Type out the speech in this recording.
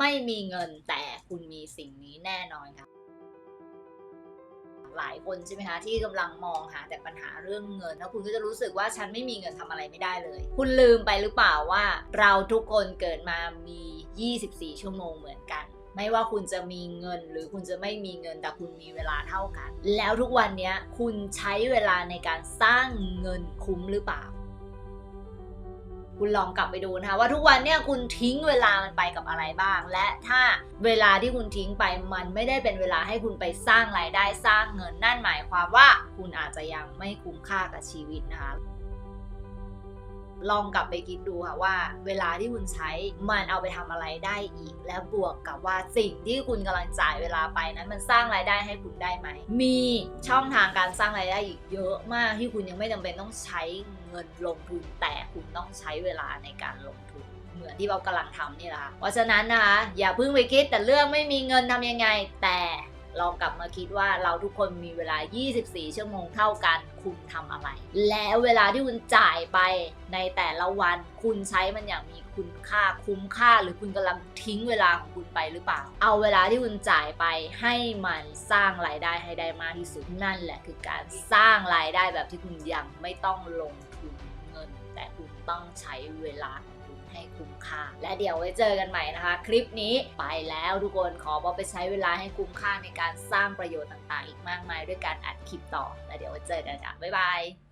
ไม่มีเงินแต่คุณมีสิ่งนี้แน่นอนค่ะ หลายคนใช่ไหมคะที่กำลังมองหาแต่ปัญหาเรื่องเงินแล้วคุณก็จะรู้สึกว่าฉันไม่มีเงินทำอะไรไม่ได้เลย คุณลืมไปหรือเปล่าว่า เราทุกคนเกิดมามี 24 ชั่วโมงเหมือนกันไม่ว่าคุณจะมีเงินหรือคุณจะไม่มีเงินแต่คุณมีเวลาเท่ากัน แล้วทุกวันนี้คุณใช้เวลาในการสร้างเงินคุ้มหรือเปล่า คุณลองกลับไปดูนะคะว่าทุกวันเนี่ยคุณทิ้งเวลามันไปกับอะไรบ้าง และถ้าเวลาที่คุณทิ้งไปมันไม่ได้เป็นเวลาให้คุณไปสร้างรายได้สร้างเงินนั่นหมายความว่า คุณอาจจะยังไม่คุ้มค่ากับชีวิตนะคะ ลองกลับไปคิดดูค่ะว่า เวลาที่คุณใช้มันเอาไปทำอะไรได้อีก และบวกกับว่าสิ่งที่คุณกำลังจ่ายเวลาไปนั้นมันสร้างรายได้ให้คุณได้ไหม มีช่องทางการสร้างรายได้อีกเยอะมากที่คุณยังไม่จำเป็นต้องใช้เงินลงทุนแต่คุณต้องใช้เวลาในการลงทุนเหมือนที่เรากำลังทำนี่ล่ะเพราะฉะนั้นนะคะอย่าเพิ่งไปคิดแต่เรื่องไม่มีเงินทำยังไงแต่ ลองกลับมาคิดว่าเราทุกคนมีเวลา 24 ชั่วโมงเท่ากัน คุณทำอะไร แล้วเวลาที่คุณจ่ายไปในแต่ละวัน คุณใช้มันอย่างมีคุณค่าคุ้มค่า หรือคุณกำลังทิ้งเวลาของคุณไปหรือเปล่า เอาเวลาที่คุณจ่ายไปให้มันสร้างรายได้ให้ได้มากที่สุดนั่นแหละคือการสร้างรายได้แบบที่คุณยังไม่ต้องลงทุนเงิน แต่คุณต้องใช้เวลาของ ให้คุ้มค่า และเดี๋ยวไว้เจอกันใหม่นะคะ คลิปนี้ไปแล้วทุกคนขอบอกไปใช้เวลาให้คุ้มค่าในการสร้างประโยชน์ต่างๆ อีกมากมายด้วยการอัดคลิปต่อ และเดี๋ยวไว้เจอกันค่ะบ๊ายบาย